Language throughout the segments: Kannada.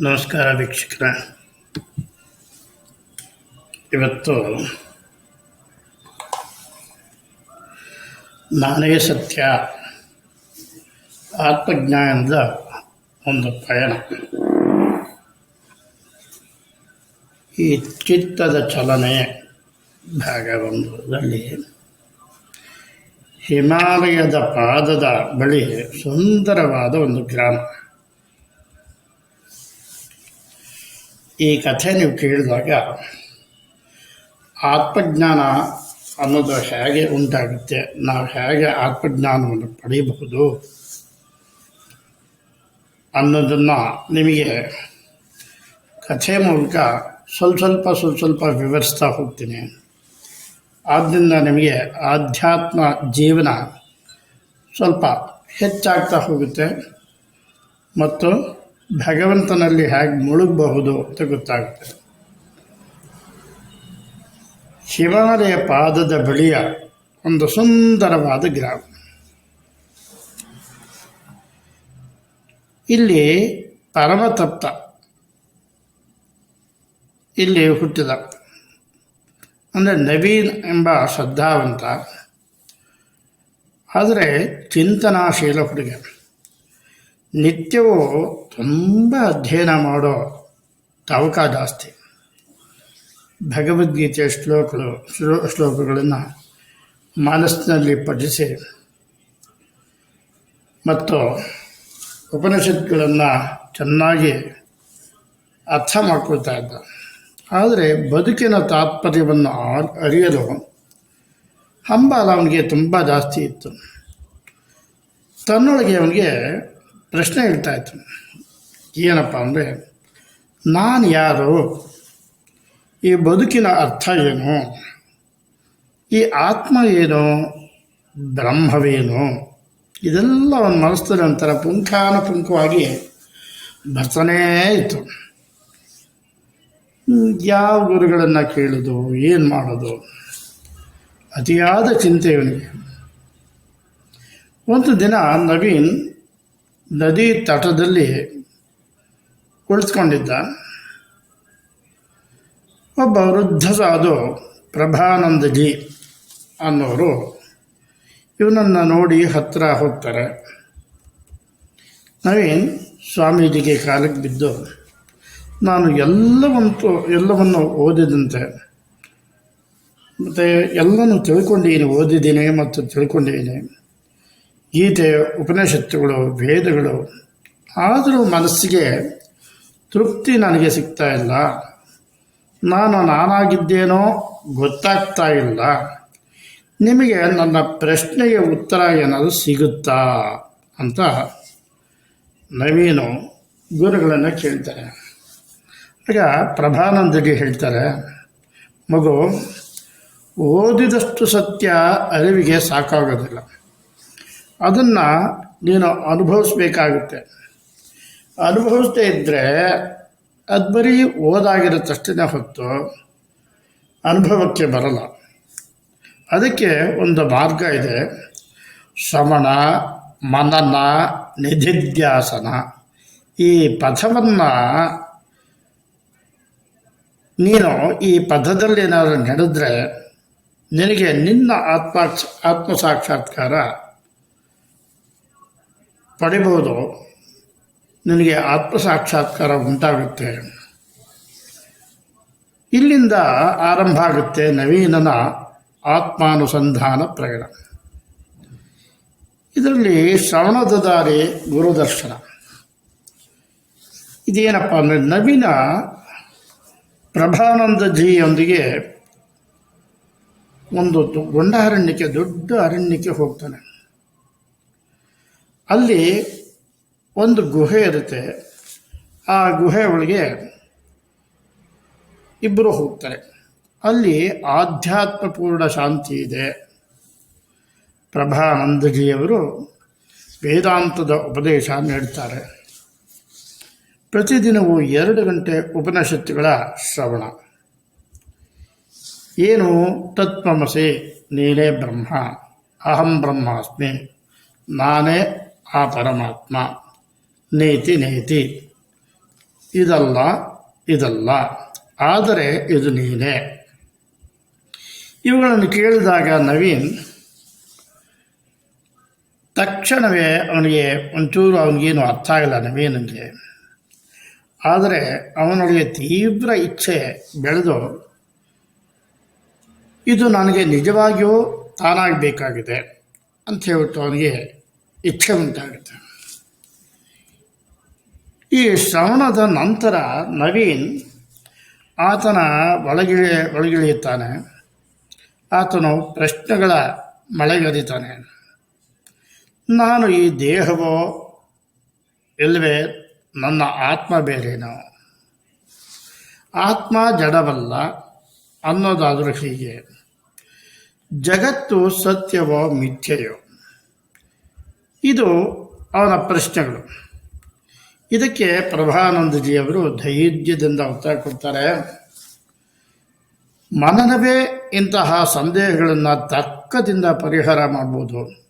ನಮಸ್ಕಾರ ವೀಕ್ಷಕರ. ಇವತ್ತು ನಾನೇ ಸತ್ಯ, ಆತ್ಮಜ್ಞಾನದ ಒಂದು ಪಯಣ. ಈ ಚಿತ್ತದ ಚಲನೆ ಭಾಗ ಒಂದರಲ್ಲಿ ಹಿಮಾಲಯದ ಪಾದದ ಬಳಿ ಸುಂದರವಾದ ಒಂದು ಗ್ರಾಮ. ಈ ಕಥೆ ನೀವು ಕೇಳಿದಾಗ ಆತ್ಮಜ್ಞಾನ ಅನ್ನೋದು ಹೇಗೆ ಉಂಟಾಗುತ್ತೆ, ನಾವು ಹೇಗೆ ಆತ್ಮಜ್ಞಾನವನ್ನು ಪಡೆಯಬಹುದು ಅನ್ನೋದನ್ನು ನಿಮಗೆ ಕಥೆ ಮೂಲಕ ಸ್ವಲ್ಪ ಸ್ವಲ್ಪ ಸ್ವಲ್ಪ ಸ್ವಲ್ಪ ವಿವರಿಸ್ತಾ ಹೋಗ್ತೀನಿ. ಆದ್ದರಿಂದ ನಿಮಗೆ ಆಧ್ಯಾತ್ಮ ಜೀವನ ಸ್ವಲ್ಪ ಹೆಚ್ಚಾಗ್ತಾ ಹೋಗುತ್ತೆ ಮತ್ತು ಭಗವಂತನಲ್ಲಿ ಹೇಗೆ ಮುಳುಗಬಹುದು ಅಂತ ಗೊತ್ತಾಗುತ್ತೆ. ಶಿವಾಲಯ ಪಾದದ ಬಳಿಯ ಒಂದು ಸುಂದರವಾದ ಗ್ರಾಮ. ಇಲ್ಲಿ ಪರಮತಪ್ತ ಇಲ್ಲಿ ಹುಟ್ಟಿದ. ಅಂದರೆ ನವೀನ್ ಎಂಬ ಶ್ರದ್ಧಾವಂತ. ಆದರೆ ಚಿಂತನಾಶೀಲ ಹುಡುಗ. ನಿತ್ಯವೂ ತುಂಬ ಅಧ್ಯಯನ ಮಾಡೋ ತವಕ ಜಾಸ್ತಿ. ಭಗವದ್ಗೀತೆಯ ಶ್ಲೋಕಗಳು, ಶ್ಲೋ, ಶ್ಲೋಕಗಳನ್ನು ಮನಸ್ಸಿನಲ್ಲಿ ಪಠಿಸಿ ಮತ್ತು ಉಪನಿಷತ್ಗಳನ್ನು ಚೆನ್ನಾಗಿ ಅರ್ಥ ಮಾಡ್ಕೊಳ್ತಾ ಇದ್ದ. ಆದರೆ ಬದುಕಿನ ತಾತ್ಪರ್ಯವನ್ನು ಅರಿಯಲು ಹಂಬಲ ಅವನಿಗೆ ತುಂಬ ಜಾಸ್ತಿ ಇತ್ತು. ತನ್ನೊಳಗೆ ಅವನಿಗೆ ಪ್ರಶ್ನೆ ಹೇಳ್ತಾ ಇತ್ತು ಏನಪ್ಪ ಅಂದರೆ, ನಾನು ಯಾರು? ಈ ಬದುಕಿನ ಅರ್ಥ ಏನು? ಈ ಆತ್ಮ ಏನು? ಬ್ರಹ್ಮವೇನು? ಇದೆಲ್ಲ ಒಂದು ಮನಸ್ಸಿನ ಒಂಥರ ಪುಂಖಾನುಪುಂಖವಾಗಿ ಬರ್ತಾನೇ ಇತ್ತು. ಯಾವ ಗುರುಗಳನ್ನು ಕೇಳೋದು? ಏನು ಮಾಡೋದು? ಅತಿಯಾದ ಚಿಂತೆ ಇವನಿಗೆ. ಒಂದು ದಿನ ನವೀನ್ ನದಿ ತಟದಲ್ಲಿ ಕುಳಿತುಕೊಂಡಿದ್ದ ಒಬ್ಬ ವೃದ್ಧ ಸಾಧು ಪ್ರಭಾನಂದಜಿ ಅನ್ನೋರು ಇವನನ್ನು ನೋಡಿ ಹತ್ತಿರ ಹೋಗ್ತಾರೆ. ನವೀನ್ ಸ್ವಾಮೀಜಿಗೆ ಕಾಲಕ್ಕೆ ಬಿದ್ದು, ನಾನು ಎಲ್ಲವಂತೂ, ಎಲ್ಲವನ್ನು ಓದಿದಂತೆ, ಮತ್ತು ಎಲ್ಲನೂ ತಿಳ್ಕೊಂಡಿದ್ದೀನಿ, ಓದಿದ್ದೀನಿ ಮತ್ತು ತಿಳ್ಕೊಂಡಿದ್ದೀನಿ. ಗೀತೆ, ಉಪನಿಷತ್ತುಗಳು, ವೇದಗಳು, ಆದರೂ ಮನಸ್ಸಿಗೆ ತೃಪ್ತಿ ನನಗೆ ಸಿಗ್ತಾ ಇಲ್ಲ. ನಾನು ನಾನಾಗಿದ್ದೇನೋ ಗೊತ್ತಾಗ್ತಾ ಇಲ್ಲ. ನಿಮಗೆ ನನ್ನ ಪ್ರಶ್ನೆಗೆ ಉತ್ತರ ಏನಾದರೂ ಸಿಗುತ್ತಾ ಅಂತ ನವೀನು ಗುರುಗಳನ್ನು ಕೇಳ್ತಾರೆ. ಆಗ ಪ್ರಭಾನಂದಗೆ ಹೇಳ್ತಾರೆ, ಮಗು, ಓದಿದಷ್ಟು ಸತ್ಯ ಅರಿವಿಗೆ ಸಾಕಾಗೋದಿಲ್ಲ. ಅದನ್ನು ನೀನು ಅನುಭವಿಸ್ಬೇಕಾಗುತ್ತೆ. ಅನುಭವಿಸದೇ ಇದ್ದರೆ ಅದು ಬರೀ ಓದಾಗಿರುತ್ತಷ್ಟೇ ಹೊತ್ತು ಅನುಭವಕ್ಕೆ ಬರಲ್ಲ. ಅದಕ್ಕೆ ಒಂದು ಮಾರ್ಗ ಇದೆ. ಶ್ರವಣ ಮನನ, ನಿಧಿಧ್ಯಾಸನ. ಈ ಪಥವನ್ನು ನೀನು ಈ ಪಥದಲ್ಲಿ ಏನಾದರೂ ನಡೆದ್ರೆ ನಿನಗೆ ನಿನ್ನ ಆತ್ಮ ಆತ್ಮ ಸಾಕ್ಷಾತ್ಕಾರ ಪಡಿಬೋದು ನನಗೆ ಆತ್ಮ ಸಾಕ್ಷಾತ್ಕಾರ ಉಂಟಾಗುತ್ತೆ. ಇಲ್ಲಿಂದ ಆರಂಭ ಆಗುತ್ತೆ ನವೀನನ ಆತ್ಮಾನುಸಂಧಾನ ಪ್ರಯಾಣ ಇದರಲ್ಲಿ ಶ್ರವಣದ ದಾರಿ ಗುರುದರ್ಶನ. ಇದೇನಪ್ಪ ಅಂದರೆ ನವೀನ ಪ್ರಭಾನಂದಜಿಯೊಂದಿಗೆ ಒಂದು ಗೊಂಡ ಅರಣ್ಯಕ್ಕೆ, ದೊಡ್ಡ ಅರಣ್ಯಕ್ಕೆ ಹೋಗ್ತಾನೆ. ಅಲ್ಲಿ ಒಂದು ಗುಹೆ ಇರುತ್ತೆ. ಆ ಗುಹೆ ಒಳಗೆ ಇಬ್ಬರು ಹೋಗ್ತಾರೆ. ಅಲ್ಲಿ ಆಧ್ಯಾತ್ಮಪೂರ್ಣ ಶಾಂತಿ ಇದೆ. ಪ್ರಭಾನಂದಜಿಯವರು ವೇದಾಂತದ ಉಪದೇಶ ನೀಡ್ತಾರೆ ಪ್ರತಿದಿನವೂ ಎರಡು ಗಂಟೆ ಉಪನಿಷತ್ತುಗಳ ಶ್ರವಣ. ಏನು ತತ್ವಮಸೆ ನೀನೇ ಬ್ರಹ್ಮ, ಅಹಂ ಬ್ರಹ್ಮಾಸ್ಮಿ, ನಾನೇ ಆ ಪರಮಾತ್ಮ. ನೇತಿ ನೇತಿ. ಇದಲ್ಲ ಇದಲ್ಲ. ಆದರೆ ಇದು ನೀನೇ. ಇವುಗಳನ್ನು ಕೇಳಿದಾಗ ನವೀನ್ ತಕ್ಷಣವೇ ಅವನಿಗೆ ಒಂಚೂರು ಅವನಿಗೇನು ಅರ್ಥ ಆಗಲ್ಲ ನವೀನಿಗೆ. ಆದರೆ ಅವನೊಳಗೆ ತೀವ್ರ ಇಚ್ಛೆ ಬೆಳೆದು, ಇದು ನನಗೆ ನಿಜವಾಗಿಯೂ ತಾನಾಗಬೇಕಾಗಿದೆ ಅಂತ ಹೇಳ್ಬಿಟ್ಟು ಅವನಿಗೆ ಇಚ್ಛೆ ಉಂಟಾಗುತ್ತೆ ಈ ಶ್ರವಣದ ನಂತರ ನವೀನ್ ಆತನ ಒಳಗಿಳಿ, ಒಳಗಿಳಿಯುತ್ತಾನೆ. ಆತನು ಪ್ರಶ್ನೆಗಳ ಮಳೆಗದಿತಾನೆ ನಾನು ಈ ದೇಹವೋ ಇಲ್ಲವೇ ನನ್ನ ಆತ್ಮ ಬೇರೇನೋ? ಆತ್ಮ ಜಡವಲ್ಲ ಅನ್ನೋದಾದರೂ ಹೀಗೆ. ಜಗತ್ತು ಸತ್ಯವೋ ಮಿಥ್ಯೆಯೋ? ಇದು ಅವನ ಪ್ರಶ್ನೆಗಳು. ಇದಕ್ಕೆ ಪ್ರಭಾನಂದಜಿಯವರು ಧೈರ್ಯದಿಂದ ಉತ್ತರ ಕೊಡ್ತಾರೆ. ಮನನವೇ ಇಂತಹ ಸಂದೇಹಗಳನ್ನು ತರ್ಕದಿಂದ ಪರಿಹಾರ ಮಾಡ್ಬೋದು.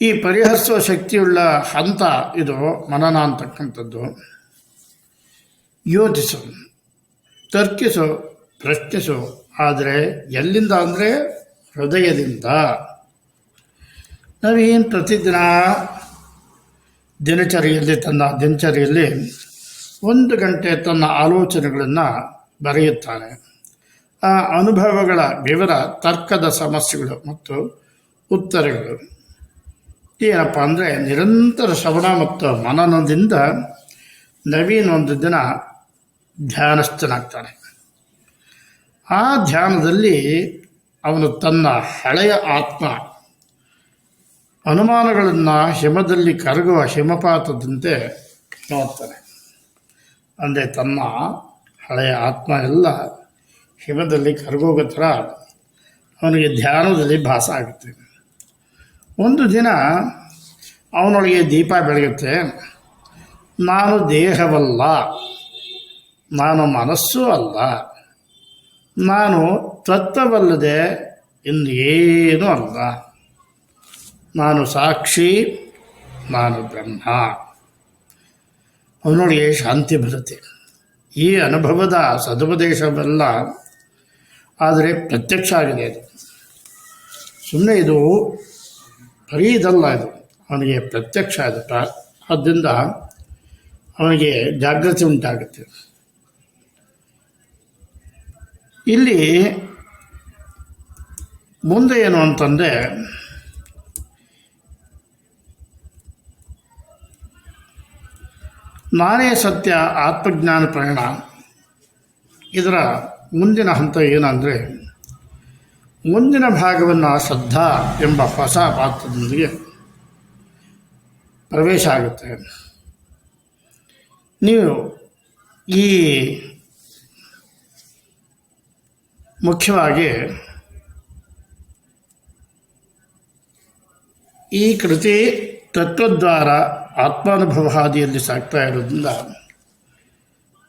ಈ ಪರಿಹರಿಸುವ ಶಕ್ತಿಯುಳ್ಳ ಹಂತ ಇದು ಮನನ ಅಂತಕ್ಕಂಥದ್ದು. ಯೋಚಿಸು, ತರ್ಕಿಸು, ಪ್ರಶ್ನಿಸು, ಆದರೆ ಎಲ್ಲಿಂದ ಅಂದರೆ ಹೃದಯದಿಂದ. ನಾವೇನು ಪ್ರತಿದಿನ ದಿನಚರಿಯಲ್ಲಿ ತನ್ನ ದಿನಚರಿಯಲ್ಲಿ ಒಂದು ಗಂಟೆ ತನ್ನ ಆಲೋಚನೆಗಳನ್ನು ಬರೆಯುತ್ತಾನೆ. ಆ ಅನುಭವಗಳ ವಿವರ, ತರ್ಕದ ಸಮಸ್ಯೆಗಳು ಮತ್ತು ಉತ್ತರಗಳು. ಏನಪ್ಪ ಅಂದರೆ ನಿರಂತರ ಶ್ರವಣ ಮತ್ತು ಮನನದಿಂದ ನವೀನ್ ಒಂದು ದಿನ ಧ್ಯಾನಸ್ಥನಾಗ್ತಾನೆ. ಆ ಧ್ಯಾನದಲ್ಲಿ ಅವನು ತನ್ನ ಹಳೆಯ ಆತ್ಮ ಅನುಮಾನಗಳನ್ನು ಹಿಮದಲ್ಲಿ ಕರಗುವ ಹಿಮಪಾತದಂತೆ ನೋಡ್ತಾನೆ ಅಂದರೆ ತನ್ನ ಹಳೆಯ ಆತ್ಮ ಎಲ್ಲ ಹಿಮದಲ್ಲಿ ಕರಗೋಗೋ ಥರ ಅವನಿಗೆ ಧ್ಯಾನದಲ್ಲಿ ಭಾಸ ಆಗುತ್ತೆ. ಒಂದು ದಿನ ಅವನೊಳಗೆ ದೀಪ ಬೆಳಗುತ್ತೆ. ನಾನು ದೇಹವಲ್ಲ, ನಾನು ಮನಸ್ಸು ಅಲ್ಲ, ನಾನು ತತ್ವವಲ್ಲದೆ ಇನ್ನೇನೂ ಅಲ್ಲ. ನಾನು ಸಾಕ್ಷಿ, ನಾನು ಬ್ರಹ್ಮ. ಅವನೊಳಗೆ ಶಾಂತಿ ಬರುತ್ತೆ. ಈ ಅನುಭವದ ಸದುಪದೇಶವೆಲ್ಲ, ಆದರೆ ಪ್ರತ್ಯಕ್ಷ ಆಗಿದೆ ಅದು. ಸುಮ್ಮನೆ ಇದು ಬರೀ ಇದಲ್ಲ ಇದು. ಅವನಿಗೆ ಪ್ರತ್ಯಕ್ಷ ಆಗುತ್ತೆ? ಆದ್ದರಿಂದ ಅವನಿಗೆ ಜಾಗೃತಿ ಉಂಟಾಗುತ್ತೆ. ಇಲ್ಲಿ ಮುಂದೆ ಏನು ಅಂತಂದರೆ ನಾನೇ ಸತ್ಯ ಆತ್ಮಜ್ಞಾನ ಪ್ರಯಾಣ. ಇದರ ಮುಂದಿನ ಹಂತ ಏನಂದರೆ, ಮುಂದಿನ ಭಾಗವನ್ನು ಶ್ರದ್ಧಾ ಎಂಬ ಹೊಸ ಪಾತ್ರದೊಂದಿಗೆ ಪ್ರವೇಶ ಆಗುತ್ತೆ. ನೀವು ಈ ಮುಖ್ಯವಾಗಿ ಈ ಕೃತಿ ತತ್ವದ್ವಾರ ಆತ್ಮಾನುಭವ ಹಾದಿಯಲ್ಲಿ ಸಾಗ್ತಾ ಇರೋದ್ರಿಂದ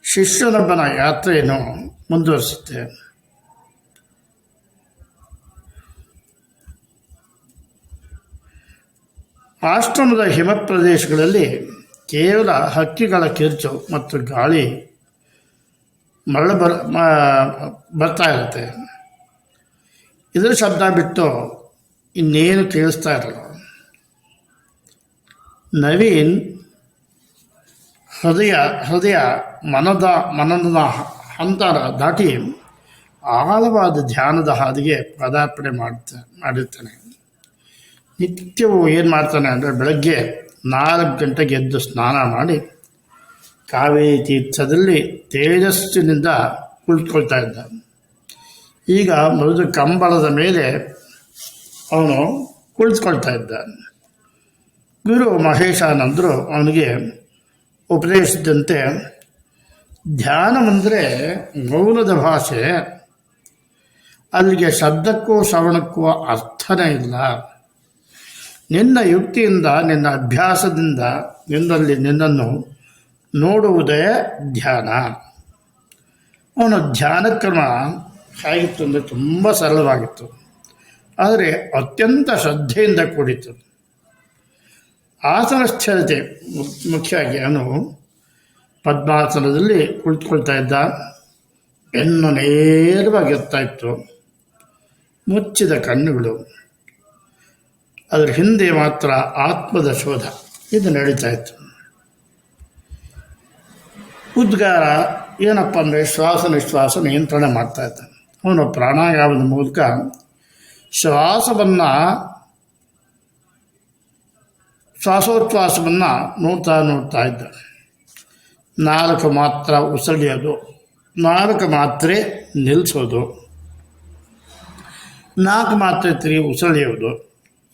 ಶಿಷ್ಯನೊಬ್ಬನ ಯಾತ್ರೆಯನ್ನು ಮುಂದುವರಿಸುತ್ತೆ. ಆಶ್ರಮದ ಹಿಮ ಪ್ರದೇಶಗಳಲ್ಲಿ ಕೇವಲ ಹಕ್ಕಿಗಳ ಕಿರ್ಚು ಮತ್ತು ಗಾಳಿ ಮರಳು ಬರ ಬರ್ತಾ ಇರುತ್ತೆ. ಇದರ ಶಬ್ದ ಬಿಟ್ಟು ಇನ್ನೇನು ಕೇಳಿಸ್ತಾ ಇರಲ್ಲ. ನವೀನ್ ಹೃದಯ ಹೃದಯ ಮನದ, ಮನನದ ಹಂತರ ದಾಟಿ ಆಳವಾದ ಧ್ಯಾನದ ಹಾದಿಗೆ ಪದಾರ್ಪಣೆ ಮಾಡ್ತಾ, ಮಾಡಿರ್ತಾನೆ. ನಿತ್ಯವೂ ಏನು ಮಾಡ್ತಾನೆ ಅಂದರೆ ಬೆಳಗ್ಗೆ ನಾಲ್ಕು ಗಂಟೆಗೆ ಎದ್ದು ಸ್ನಾನ ಮಾಡಿ ಕಾವೇರಿ ತೀರ್ಥದಲ್ಲಿ ತೇಜಸ್ಸಿನಿಂದ ಕುಳಿತುಕೊಳ್ತಾ ಇದ್ದ ಈಗ ಮೃದು ಕಂಬಳದ ಮೇಲೆ ಅವನು ಕುಳಿತುಕೊಳ್ತಾ ಇದ್ದ ಗುರು ಮಹೇಶಾನಂದರು ಅವನಿಗೆ ಉಪದೇಶಿಸಿದಂತೆ, ಧ್ಯಾನವೆಂದರೆ ಮೌನದ ಭಾಷೆ. ಅಲ್ಲಿಗೆ ಶಬ್ದಕ್ಕೂ ಶ್ರವಣಕ್ಕೂ ಅರ್ಥನೇ ಇಲ್ಲ. ನಿನ್ನ ಯುಕ್ತಿಯಿಂದ, ನಿನ್ನ ಅಭ್ಯಾಸದಿಂದ ನಿನ್ನಲ್ಲಿ ನಿನ್ನನ್ನು ನೋಡುವುದೇ ಧ್ಯಾನ. ಅವನ ಧ್ಯಾನ ಕ್ರಮ ಹೇಗಿತ್ತು ಅಂದರೆ ತುಂಬ ಸರಳವಾಗಿತ್ತು. ಆದರೆ ಅತ್ಯಂತ ಶ್ರದ್ಧೆಯಿಂದ ಕೂಡಿತ್ತು. ಆಸನ ಸ್ಥಿರತೆ ಮು- ಮುಖ್ಯವಾಗಿ ಅವನು ಪದ್ಮಾಸನದಲ್ಲಿ ಕುಳಿತುಕೊಳ್ತಾ ಇದ್ದ ಬೆನ್ನು ನೇರವಾಗಿರ್ತಾ ಇತ್ತು. ಮುಚ್ಚಿದ ಕಣ್ಣುಗಳು. ಅದರ ಹಿಂದೆ ಮಾತ್ರ ಆತ್ಮದ ಶೋಧ. ಇದು ನಡೀತಾ ಇತ್ತು. ಉದ್ಗಾರ ಏನಪ್ಪ ಅಂದರೆ ಶ್ವಾಸ ನಿಶ್ವಾಸ ನಿಯಂತ್ರಣ ಮಾಡ್ತಾ ಇದ್ದ. ಅವನು ಪ್ರಾಣಾಯಾಮದ ಮೂಲಕ ಶ್ವಾಸವನ್ನು ಶ್ವಾಸೋಚ್ಛ್ವಾಸವನ್ನು ನೋಡ್ತಾ ನೋಡ್ತಾ ಇದ್ದ ನಾಲ್ಕು ಮಾತ್ರ ಉಸಳಿಯೋದು ನಾಲ್ಕು ಮಾತ್ರೆ ನಿಲ್ಲಿಸೋದು ನಾಲ್ಕು ಮಾತ್ರೆ ತಿರುಗಿ ಉಸಳಿಯೋದು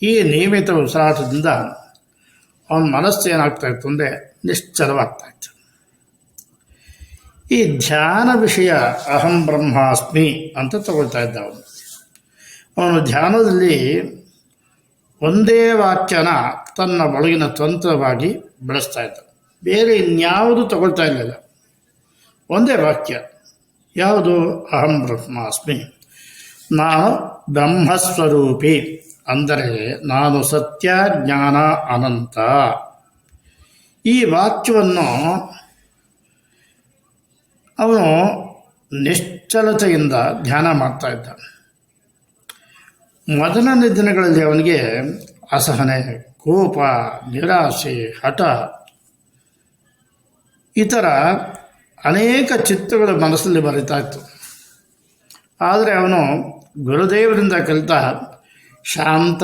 ಈ ನಿಯಮಿತ ಉಸಿರಾಟದಿಂದ ಅವನ ಮನಸ್ಸು ಏನಾಗ್ತಾ ಇತ್ತು ಅಂದರೆ ನಿಶ್ಚಲವಾಗ್ತಾ ಇತ್ತು. ಈ ಧ್ಯಾನ ವಿಷಯ ಅಹಂ ಬ್ರಹ್ಮಾಸ್ಮಿ ಅಂತ ತಗೊಳ್ತಾ ಇದ್ದ ಅವನು. ಅವನು ಧ್ಯಾನದಲ್ಲಿ ಒಂದೇ ವಾಕ್ಯನ ತನ್ನ ಒಳಗಿನ ತಂತ್ರವಾಗಿ ಬೆಳೆಸ್ತಾ ಇದ್ದ. ಬೇರೆ ಇನ್ಯಾವುದು ತಗೊಳ್ತಾ ಇರಲಿಲ್ಲ. ಒಂದೇ ವಾಕ್ಯ. ಯಾವುದು? ಅಹಂ ಬ್ರಹ್ಮಾಸ್ಮಿ. ನಾನು ಬ್ರಹ್ಮಸ್ವರೂಪಿ. ಅಂದರೆ ನಾನು ಸತ್ಯ, ಜ್ಞಾನ, ಅನಂತ. ಈ ವಾಕ್ಯವನ್ನು ಅವನು ನಿಶ್ಚಲತೆಯಿಂದ ಧ್ಯಾನ ಮಾಡ್ತಾ ಇದ್ದ. ಮೊದಲನೇ ದಿನಗಳಲ್ಲಿ ಅವನಿಗೆ ಅಸಹನೆ, ಕೋಪ, ನಿರಾಸೆ, ಹಠ ಈ ಅನೇಕ ಚಿತ್ರಗಳು ಮನಸ್ಸಲ್ಲಿ ಬರೀತಾ ಇತ್ತು. ಆದರೆ ಅವನು ಗುರುದೇವರಿಂದ ಕಲಿತ ಶಾಂತ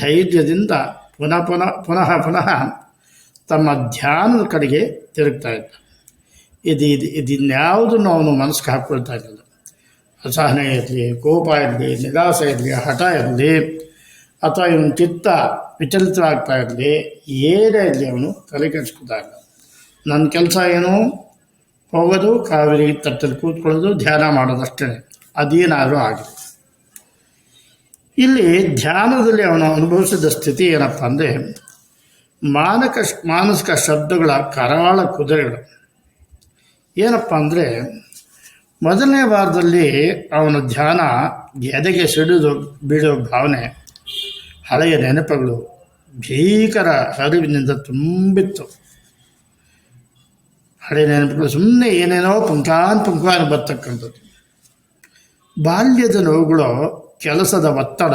ಧೈರ್ಯದಿಂದ ಪುನಃ ಪುನಃ ಪುನಃ ಪುನಃ ತಮ್ಮ ಧ್ಯಾನದ ಕಡೆಗೆ ತಿರುಗ್ತಾ ಇದ್ದ. ಇದು ಇದು ಇದಿನ್ಯಾವುದನ್ನು ಅವನು ಮನಸ್ಸಿಗೆ ಹಾಕ್ಕೊಳ್ತಾ ಇರಲಿಲ್ಲ ಅಸಹನೆ ಇರಲಿ, ಕೋಪ ಇರಲಿ, ನಿರಾಸೆ ಇರಲಿ, ಹಠ ಇರಲಿ ಅಥವಾ ಇವನ ಚಿತ್ತ ವಿಚಲಿತವಾಗ್ತಾ ಇರಲಿ, ಏನೇ ಇರಲಿ ಅವನು ತಲೆ ಕೆಡಿಸ್ಕೊತಾ ಇಲ್ಲ. ನನ್ನ ಕೆಲಸ ಏನು? ಹೋಗೋದು, ಕಾವೇರಿ ತಟ್ಟಲ್ಲಿ ಕೂತ್ಕೊಳ್ಳೋದು, ಧ್ಯಾನ ಮಾಡೋದಷ್ಟೇ. ಅದೇನಾದರೂ ಆಗಲಿ ಇಲ್ಲಿ ಧ್ಯಾನದಲ್ಲಿ ಅವನು ಅನುಭವಿಸಿದ ಸ್ಥಿತಿ ಏನಪ್ಪ ಅಂದರೆ, ಮಾನಕ ಮಾನಸಿಕ ಶಬ್ದಗಳ ಕರಾಳ ಕುದುರೆಗಳು. ಏನಪ್ಪ ಅಂದರೆ ಮೊದಲನೇ ವಾರದಲ್ಲಿ ಅವನ ಧ್ಯಾನ ಎದೆಗೆ ಸಿಡಿದು ಬೀಳೋ ಭಾವನೆ, ಹಳೆಯ ನೆನಪುಗಳು ಭೀಕರ ಹರಿವಿನಿಂದ ತುಂಬಿತ್ತು. ಹಳೆಯ ನೆನಪುಗಳು ಸುಮ್ಮನೆ ಏನೇನೋ ಪುಂಕಾನ್ ಪುಂಕಾನ್ ಬರ್ತಕ್ಕಂಥದ್ದು. ಬಾಲ್ಯದ ನೋವುಗಳು, ಕೆಲಸದ ಒತ್ತಡ,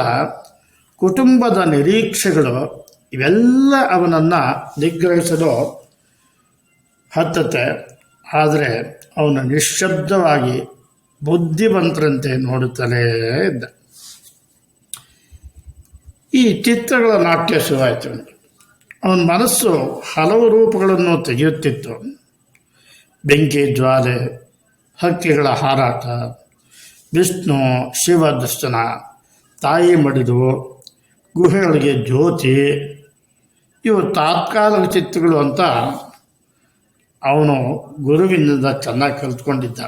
ಕುಟುಂಬದ ನಿರೀಕ್ಷೆಗಳು, ಇವೆಲ್ಲ ಅವನನ್ನು ನಿಗ್ರಹಿಸಲು ಹತ್ತತೆ ಆದರೆ ಅವನು ನಿಶ್ಶಬ್ದವಾಗಿ ಬುದ್ಧಿವಂತರಂತೆ ನೋಡುತ್ತಲೇ ಇದ್ದ. ಈ ಚಿತ್ರಗಳ ನಾಟ್ಯ ಶುರುವಾಯಿತು. ಅವನ ಮನಸ್ಸು ಹಲವು ರೂಪಗಳನ್ನು ತೆಗೆಯುತ್ತಿತ್ತು. ಬೆಂಕಿ, ಜ್ವಾಲೆ, ಹಕ್ಕಿಗಳ ಹಾರಾಟ, ವಿಷ್ಣು, ಶಿವ ದರ್ಶನ, ತಾಯಿ ಮಡಿದು, ಗುಹೆಗಳಿಗೆ ಜ್ಯೋತಿ, ಇವು ತಾತ್ಕಾಲಿಕ ಚಿತ್ರಗಳು ಅಂತ ಅವನು ಗುರುವಿನಿಂದ ಚೆನ್ನಾಗಿ ಕಲ್ತ್ಕೊಂಡಿದ್ದ.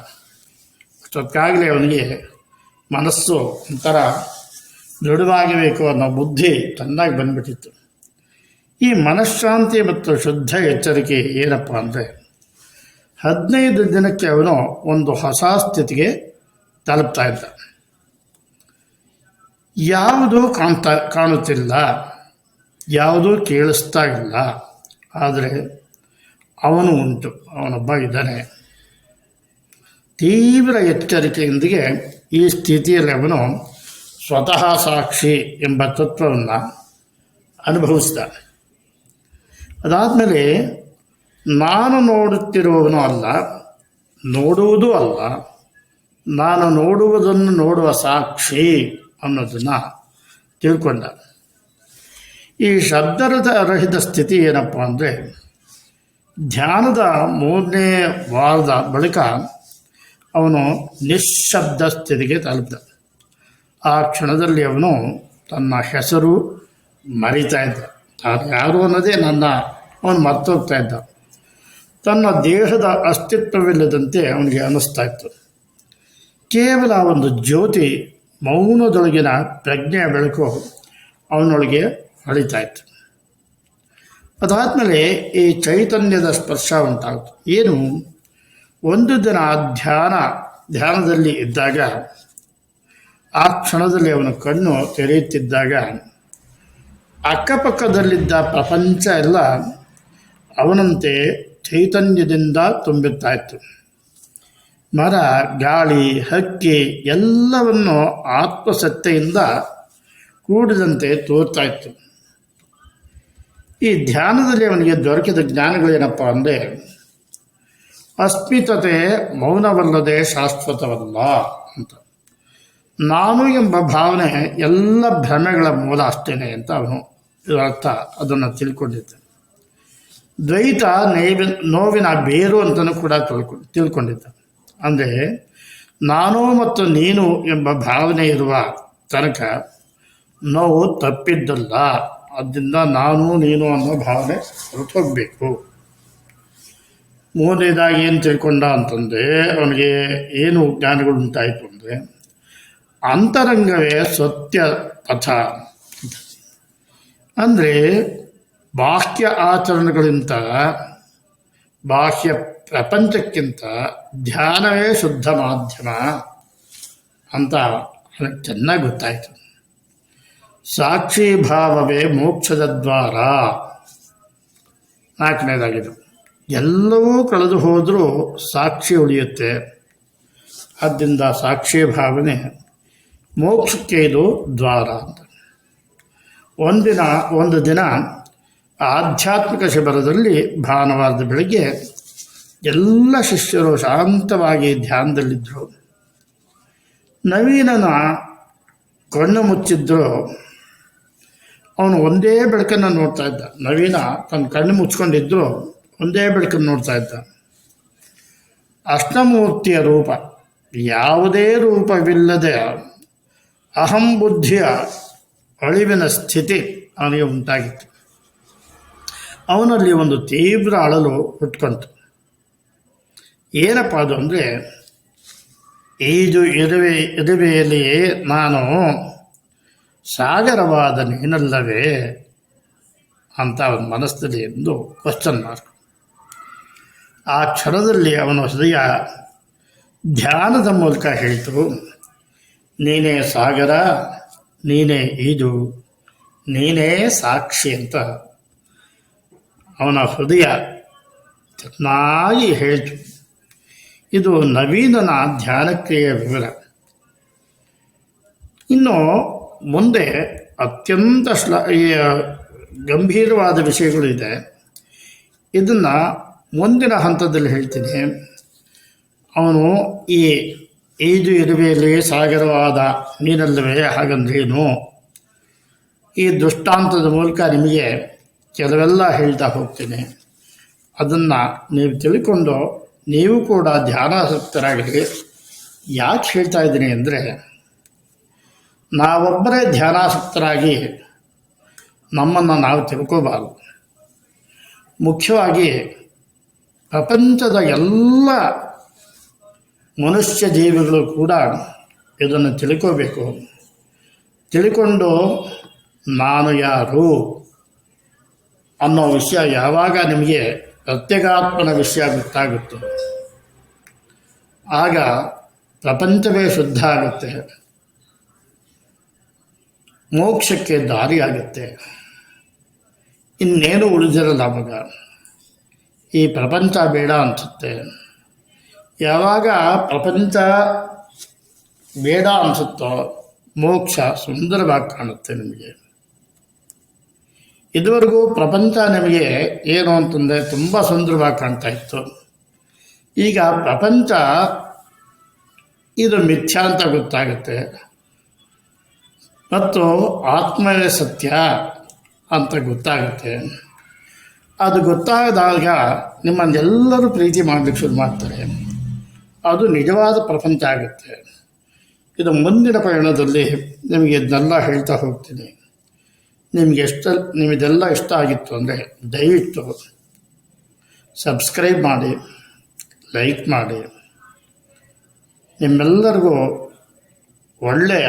ಅಷ್ಟೊತ್ತಾಗಲೇ ಅವನಿಗೆ ಮನಸ್ಸು ಒಂಥರ ದೃಢವಾಗಬೇಕು ಅನ್ನೋ ಬುದ್ಧಿ ಚೆನ್ನಾಗಿ ಬಂದ್ಬಿಟ್ಟಿತ್ತು. ಈ ಮನಃಶಾಂತಿ ಮತ್ತು ಶುದ್ಧ ಎಚ್ಚರಿಕೆ ಏನಪ್ಪ ಅಂದರೆ, ಹದಿನೈದು ದಿನಕ್ಕೆ ಅವನು ಒಂದು ಹೊಸ ಸ್ಥಿತಿಗೆ ತಲುಪ್ತಾ ಇದ್ದ. ಯಾವುದೂ ಕಾಣ್ತಾ, ಕಾಣುತ್ತಿಲ್ಲ, ಯಾವುದೂ ಕೇಳಿಸ್ತಾ ಇಲ್ಲ, ಆದರೆ ಅವನು ಉಂಟು, ಅವನೊಬ್ಬ ಇದ್ದಾನೆ. ತೀವ್ರ ಎಚ್ಚರಿಕೆಯೊಂದಿಗೆ ಈ ಸ್ಥಿತಿಯಲ್ಲಿ ಅವನು ಸ್ವತಃ ಸಾಕ್ಷಿ ಎಂಬ ತತ್ವವನ್ನು ಅನುಭವಿಸಿದ ಅದಾದಮೇಲೆ ನಾನು ನೋಡುತ್ತಿರುವವನು ಅಲ್ಲ, ನೋಡುವುದೂ ಅಲ್ಲ, ನಾನು ನೋಡುವುದನ್ನು ನೋಡುವ ಸಾಕ್ಷಿ ಅನ್ನೋದನ್ನು ತಿಳ್ಕೊಂಡ. ಈ ಶಬ್ದರದ ರಹಿತ ಸ್ಥಿತಿ ಏನಪ್ಪ ಅಂದರೆ ಧ್ಯಾನದ ಮೂರನೇ ವಾರದ ಬಳಿಕ ಅವನು ನಿಶ್ಶಬ್ದ ಸ್ಥಿತಿಗೆ ತಲುಪಿದ. ಆ ಕ್ಷಣದಲ್ಲಿ ಅವನು ತನ್ನ ಹೆಸರು ಮರಿತಾ ಇದ್ದ. ತಾನು ಯಾರು ಅನ್ನೋದೇ ನನ್ನ, ಅವನು ಮರ್ತೋಗ್ತಾ ಇದ್ದ. ತನ್ನ ದೇಹದ ಅಸ್ತಿತ್ವವಿಲ್ಲದಂತೆ ಅವನಿಗೆ ಅನ್ನಿಸ್ತಾ ಇತ್ತು. ಕೇವಲ ಒಂದು ಜ್ಯೋತಿ ಮೌನದೊಳಗಿನ ಪ್ರಜ್ಞೆಯ ಬೆಳಕು ಅವನೊಳಗೆ ಅಳಿತಾಯಿತು ಅದಾದಮೇಲೆ ಈ ಚೈತನ್ಯದ ಸ್ಪರ್ಶ ಉಂಟಾಗುತ್ತೆ. ಏನು? ಒಂದು ದಿನ ಧ್ಯಾನ, ಧ್ಯಾನದಲ್ಲಿ ಇದ್ದಾಗ, ಆ ಕ್ಷಣದಲ್ಲಿ ಅವನ ಕಣ್ಣು ತೆರೆಯುತ್ತಿದ್ದಾಗ, ಅಕ್ಕಪಕ್ಕದಲ್ಲಿದ್ದ ಪ್ರಪಂಚ ಎಲ್ಲ ಅವನಂತೆ ಚೈತನ್ಯದಿಂದ ತುಂಬುತ್ತಾ ಮರ, ಗಾಳಿ, ಹಕ್ಕಿ ಎಲ್ಲವನ್ನು ಆತ್ಮಸತ್ತೆಯಿಂದ ಕೂಡಿದಂತೆ ತೋರ್ತಾ ಈ ಧ್ಯಾನದಲ್ಲಿ ಅವನಿಗೆ ದೊರಕಿದ ಜ್ಞಾನಗಳೇನಪ್ಪ ಅಂದರೆ ಅಸ್ಮಿತತೆ ಮೌನವಲ್ಲದೆ ಶಾಶ್ವತವಲ್ಲ ಅಂತ. ನಾನು ಎಂಬ ಭಾವನೆ ಎಲ್ಲ ಭ್ರಮೆಗಳ ಮೂಲ ಅಷ್ಟೇನೆ ಅಂತ ಅವನು ಇದರರ್ಥ ಅದನ್ನು ತಿಳ್ಕೊಂಡಿದ್ದಾನೆ. ದ್ವೈತ ನೇವಿ ನೋವಿನ ಬೇರು ಅಂತಲೂ ಕೂಡ ತಿಳ್ಕೊ ತಿಳ್ಕೊಂಡಿದ್ದ ಅಂದರೆ ನಾನು ಮತ್ತು ನೀನು ಎಂಬ ಭಾವನೆ ಇರುವ ತನಕ ನೋವು ತಪ್ಪಿದ್ದಲ್ಲ. ಅದರಿಂದ ನಾನು, ನೀನು ಅನ್ನೋ ಭಾವನೆ ಹೊರಟೋಗ್ಬೇಕು. ಮೂರನೇದಾಗಿ ಏನು ತಿಳ್ಕೊಂಡ ಅಂತಂದರೆ, ಅವನಿಗೆ ಏನು ಜ್ಞಾನಗಳು ಉಂಟಾಯಿತು ಅಂದರೆ, ಅಂತರಂಗವೇ ಸತ್ಯ ಪಥ. ಅಂದರೆ, ಬಾಹ್ಯ ಆಚರಣೆಗಳಿಂತ ಬಾಹ್ಯ ಪ್ರಪಂಚಕ್ಕಿಂತ ಧ್ಯಾನವೇ ಶುದ್ಧ ಮಾಧ್ಯಮ ಅಂತ ಚೆನ್ನಾಗಿ ಗೊತ್ತಾಯಿತು. ಸಾಕ್ಷಿ ಭಾವವೇ ಮೋಕ್ಷದ ದ್ವಾರ ನಾಲ್ಕನೇದಾಗಿದೆ. ಎಲ್ಲವೂ ಕಳೆದು ಹೋದರೂ ಸಾಕ್ಷಿ ಉಳಿಯುತ್ತೆ. ಆದ್ದರಿಂದ ಸಾಕ್ಷಿ ಭಾವನೆ ಮೋಕ್ಷಕ್ಕೆ ಇದು ದ್ವಾರ ಅಂತ. ಒಂದಿನ, ಒಂದು ದಿನ ಆಧ್ಯಾತ್ಮಿಕ ಶಿಬಿರದಲ್ಲಿ ಭಾನುವಾರದ ಬೆಳಗ್ಗೆ ಎಲ್ಲ ಶಿಷ್ಯರು ಶಾಂತವಾಗಿ ಧ್ಯಾನದಲ್ಲಿದ್ದರು ನವೀನನ ಕಣ್ಣು ಮುಚ್ಚಿದ್ರು. ಅವನು ಒಂದೇ ಬೆಳಕನ್ನು ನೋಡ್ತಾ ಇದ್ದ. ನವೀನ ತನ್ನ ಕಣ್ಣು ಮುಚ್ಕೊಂಡಿದ್ರು, ಒಂದೇ ಬೆಳಕನ್ನು ನೋಡ್ತಾ ಇದ್ದ. ಅಷ್ಟಮೂರ್ತಿಯ ರೂಪ, ಯಾವುದೇ ರೂಪವಿಲ್ಲದೆ ಅಹಂ ಬುದ್ಧಿಯ ಅಳಿವಿನ ಸ್ಥಿತಿ ಅವನಿಗೆ ಉಂಟಾಗಿತ್ತು. ಅವನಲ್ಲಿ ಒಂದು ತೀವ್ರ ಅಳಲು ಹುಟ್ಕೊಂತು ಏನಪ್ಪ ಅದು ಅಂದರೆ, ಈಜು ಇರುವೆ, ಇರುವೆಯಲ್ಲಿಯೇ ನಾನು ಸಾಗರವಾದ ನೀನಲ್ಲವೇ ಅಂತ ಅವನ ಮನಸ್ಸಲ್ಲಿ ಎಂದು ಕ್ವಶನ್ ಮಾರ್ಕ್ ಆ ಕ್ಷಣದಲ್ಲಿ ಅವನ ಹೃದಯ ಧ್ಯಾನದ ಮೂಲಕ ಹೇಳಿತು, ನೀನೇ ಸಾಗರ, ನೀನೇ ಈಜು, ನೀನೇ ಸಾಕ್ಷಿ ಅಂತ ಅವನ ಹೃದಯ ಚೆನ್ನಾಗಿ ಹೇಳಿತು. ಇದು ನವೀನನ ಧ್ಯಾನಕ್ರಿಯೆಯ ವಿವರ. ಇನ್ನು ಮುಂದೆ ಅತ್ಯಂತ ಶ್ಲಾ ಗಂಭೀರವಾದ ವಿಷಯಗಳಿದೆ. ಇದನ್ನು ಮುಂದಿನ ಹಂತದಲ್ಲಿ ಹೇಳ್ತೀನಿ. ಅವನು ಈ ಐದು ಇರುವೆಯಲ್ಲಿ ಸಾಗರವಾದ ನೀನಲ್ಲವೇ? ಹಾಗಂದ್ರೇನು? ಈ ದೃಷ್ಟಾಂತದ ಮೂಲಕ ನಿಮಗೆ ಕೆಲವೆಲ್ಲ ಹೇಳ್ತಾ ಹೋಗ್ತೀನಿ. ಅದನ್ನು ನೀವು ತಿಳ್ಕೊಂಡು ನೀವು ಕೂಡ ಧ್ಯಾನಾಸಕ್ತರಾಗಿ ಯಾಕೆ ಹೇಳ್ತಾ ಇದ್ದೀನಿ ಅಂದರೆ ನಾವೊಬ್ಬರೇ ಧ್ಯಾನಾಸಕ್ತರಾಗಿ ನಮ್ಮನ್ನು ನಾವು ತಿಳ್ಕೋಬಾರದು. ಮುಖ್ಯವಾಗಿ ಪ್ರಪಂಚದ ಎಲ್ಲ ಮನುಷ್ಯ ಜೀವಿಗಳು ಕೂಡ ಇದನ್ನು ತಿಳ್ಕೋಬೇಕು. ತಿಳ್ಕೊಂಡು ನಾನು ಯಾರು ಅನ್ನೋ ವಿಷಯ ಯಾವಾಗ ನಿಮಗೆ ಪ್ರತ್ಯೇಕಾತ್ಮನ ವಿಷಯ ಗೊತ್ತಾಗುತ್ತೋ, ಆಗ ಪ್ರಪಂಚವೇ ಶುದ್ಧ ಆಗುತ್ತೆ. ಮೋಕ್ಷಕ್ಕೆ ದಾರಿಯಾಗುತ್ತೆ. ಇನ್ನೇನು ಉಳಿದಿರಲ್ಲ ಅವಾಗ ಈ ಪ್ರಪಂಚ ಬೇಡ ಅನಿಸುತ್ತೆ. ಯಾವಾಗ ಪ್ರಪಂಚ ಬೇಡ ಅನಿಸುತ್ತೋ, ಮೋಕ್ಷ ಸುಂದರವಾಗಿ ಕಾಣುತ್ತೆ ನಿಮಗೆ. ಇದುವರೆಗೂ ಪ್ರಪಂಚ ನಿಮಗೆ ಏನು ಅಂತಂದರೆ ತುಂಬ ಸುಂದರವಾಗಿ ಕಾಣ್ತಾ ಇತ್ತು. ಈಗ ಪ್ರಪಂಚ ಇದು ಮಿಥ್ಯಾ ಅಂತ ಗೊತ್ತಾಗುತ್ತೆ. ಮತ್ತು ಆತ್ಮವೇ ಸತ್ಯ ಅಂತ ಗೊತ್ತಾಗುತ್ತೆ. ಅದು ಗೊತ್ತಾದಾಗ ನಿಮ್ಮನ್ನೆಲ್ಲರೂ ಪ್ರೀತಿ ಮಾಡಲಿಕ್ಕೆ ಶುರು ಮಾಡ್ತಾರೆ. ಅದು ನಿಜವಾದ ಪ್ರಪಂಚ ಆಗುತ್ತೆ. ಇದು ಮುಂದಿನ ಪಯಣದಲ್ಲಿ ನಿಮಗೆ ಇದನ್ನೆಲ್ಲ ಹೇಳ್ತಾ ಹೋಗ್ತೀನಿ. ನಿಮಗೆ ಎಷ್ಟ ನಿಮಗೆಲ್ಲ ಇಷ್ಟ ಆಗಿತ್ತು ಅಂದರೆ ದಯವಿಟ್ಟು ಸಬ್ಸ್ಕ್ರೈಬ್ ಮಾಡಿ, ಲೈಕ್ ಮಾಡಿ. ನಿಮ್ಮೆಲ್ಲರಿಗೂ ಒಳ್ಳೆಯ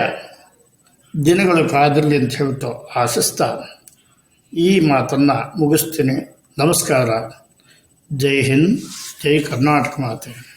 ದಿನಗಳು ಕಾದಿರಲಿ ಅಂತ ಹೇಳ್ತೋ ಆಶಿಸ್ತಾ ಈ ಮಾತನ್ನು ಮುಗಿಸ್ತೀನಿ. ನಮಸ್ಕಾರ. ಜೈ ಹಿಂದ್ ಜೈ ಕರ್ನಾಟಕ ಮಾತೆ.